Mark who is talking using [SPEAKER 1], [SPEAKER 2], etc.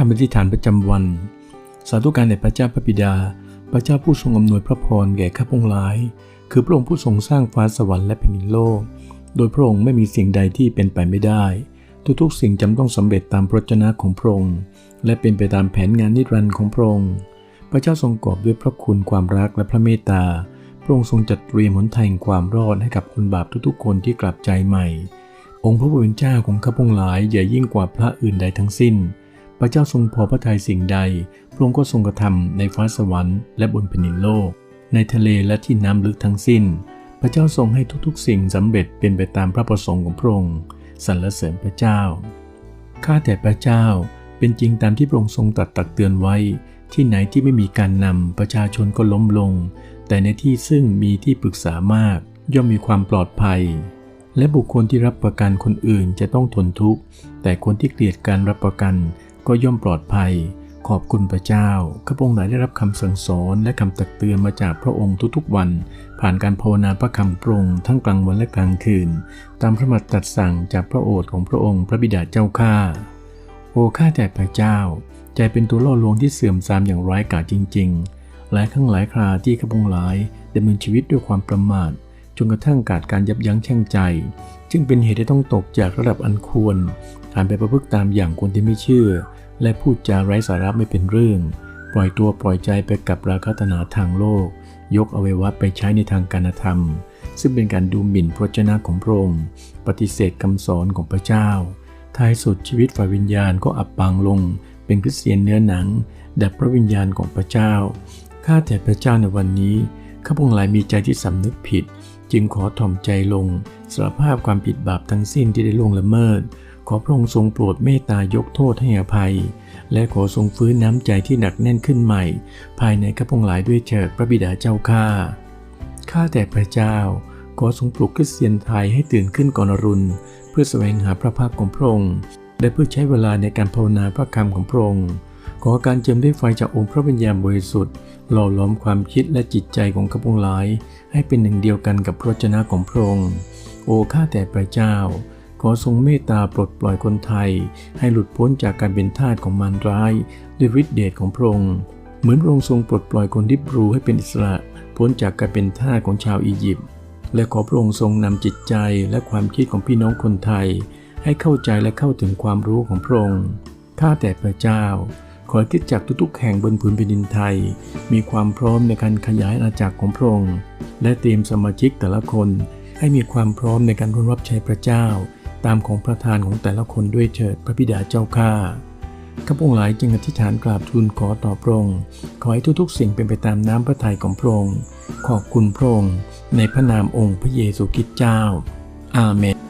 [SPEAKER 1] คำอธิษฐานประจำวัน สาธุการแด่พระเจ้าพระบิดา พระเจ้าผู้ทรงอำนวยพระพรแก่ข้าพงหลาย คือพระองค์ผู้ทรงสร้างฟ้าสวรรค์และแผ่นดินโลก โดยพระองค์ไม่มีสิ่งใดที่เป็นไปไม่ได้ ทุกๆ สิ่งจำต้องสำเร็จตามพระเจนะของพระองค์ และเป็นไปตามแผนงานนิรันดร์ของพระองค์ พระเจ้าทรงกอบด้วยพระคุณความรักและพระเมตตา พระองค์ทรงจัดเตรียมหนทางความรอดให้กับคนบาปทุกๆ คนที่กลับใจใหม่ องค์พระผู้เป็นเจ้าของข้าพงหลายอย่ยิ่งกว่าพระอื่นใดทั้งสิ้น พระเจ้าทรงพอพระทัยสิ่งใด พระองค์ก็ทรงกระทำในฟ้าสวรรค์และบนแผ่นดินโลก ในทะเลและที่น้ำลึกทั้งสิ้น พระเจ้าทรงให้ทุกๆ สิ่งสำเร็จเป็นไปตามพระประสงค์ของพระองค์สรรเสริญพระเจ้า ข้าแต่พระเจ้าเป็นจริงตามที่พระองค์ทรงตรัสตักเตือนไว้ ที่ไหนที่ไม่มีการนำประชาชนก็ล้มลง แต่ในที่ซึ่งมีที่ปรึกษามาก ย่อมมีความปลอดภัย และบุคคลที่รับประกันคนอื่นจะต้องทนทุกข์ แต่คนที่เกลียดการรับประกัน ก็ย่อมปลอดภัย ขอบคุณพระเจ้า ข้าพงหลายได้รับคำสั่งสอนและคำตักเตือนมาจากพระองค์ทุกๆวัน ผ่านการภาวนาพระคำพระองค์ทั้งกลางวันและกลางคืน ตามพระบัญญัติสั่งจากพระโอษฐ์ของพระองค์พระบิดาเจ้าข้าโอ้ข้าแต่พระเจ้า ใจเป็นตัวล่อลวงที่เสื่อมทรามอย่างร้ายกาจจริง ๆ หลายครั้งหลายคราที่ข้าพงหลายดำเนินชีวิตด้วยความประมาทจนกระทั่งขาดการยับยั้งชั่งใจ จึงเป็นเหตุที่ต้องตกจากระดับอันควร ผ่านไปประพฤติตามอย่างคนที่ไม่เชื่อ และพูดจาไร้สาระไม่เป็นเรื่อง ปล่อยตัวปล่อยใจไปกับราคะตนาทางโลก ยกอวัยวะไปใช้ในทางการธรรม ซึ่งเป็นการดูหมิ่นพระเจนะของพระองค์ปฏิเสธคำสอนของพระเจ้าท้ายสุดชีวิตฝ่ายวิญญาณก็อับปางลง เป็นคริสเตียนเนื้อหนัง ดับพระวิญญาณของพระเจ้า ข้าแต่พระเจ้าในวันนี้ ข้าพงหลายมีใจที่สำนึกผิด จึงขอถ่อมใจลงสารภาพความผิดบาปทั้งสิ้นที่ได้ล่วงละเมิด ขอพระองค์ทรงโปรดเมตตายกโทษให้อภัย และขอทรงฟื้นน้ำใจที่หนักแน่นขึ้นใหม่ ภายในข้าพงหลายด้วยเถิดพระบิดาเจ้าข้าข้าแต่พระเจ้า ขอทรงปลุกคริสเตียนไทยให้ตื่นขึ้นก่อนอรุณเพื่อแสวงหาพระภาคของพระองค์และเพื่อใช้เวลาในการภาวนาพระคำของพระองค์ขอการเจิมด้วยไฟจากองค์พระวิญญาณบริสุทธิ์หล่อหลอมความคิดและจิตใจของข้าพงหลาย ให้เป็นหนึ่งเดียวกันกับพระเจนะของพระองค์โอ้ข้าแต่พระเจ้า ขอทรงเมตตาปลดปล่อยคนไทย ให้หลุดพ้นจากการเป็นทาสของมารร้าย ด้วยฤทธิเดชของพระองค์ เหมือนพระองค์ทรงปลดปล่อยคนดิบรูให้เป็นอิสระ พ้นจากการเป็นทาสของชาวอียิปต์ และขอพระองค์ทรงนำจิตใจและความคิดของพี่น้องคนไทย ให้เข้าใจและเข้าถึงความรู้ของพระองค์ ข้าแต่พระเจ้า ขอคิดจักทุกๆแห่งบนผืนแผ่นดินไทย มีความพร้อมในการขยายอาณาจักรของพระองค์ และเตรียมสมาชิกแต่ละคน ให้มีความพร้อมในการร่วมรับใช้พระเจ้า ตามของประธานของแต่ละคนด้วยเถิดพระบิดาเจ้าข้าข้าพงหลายจึงอธิษฐานกราบทูลขอต่อพระองค์ขอให้ทุกๆ สิ่งเป็นไปตามน้ำพระทัยของพระองค์ขอบคุณพระองค์ในพระนามองค์พระเยซูคริสต์เจ้า อาเมน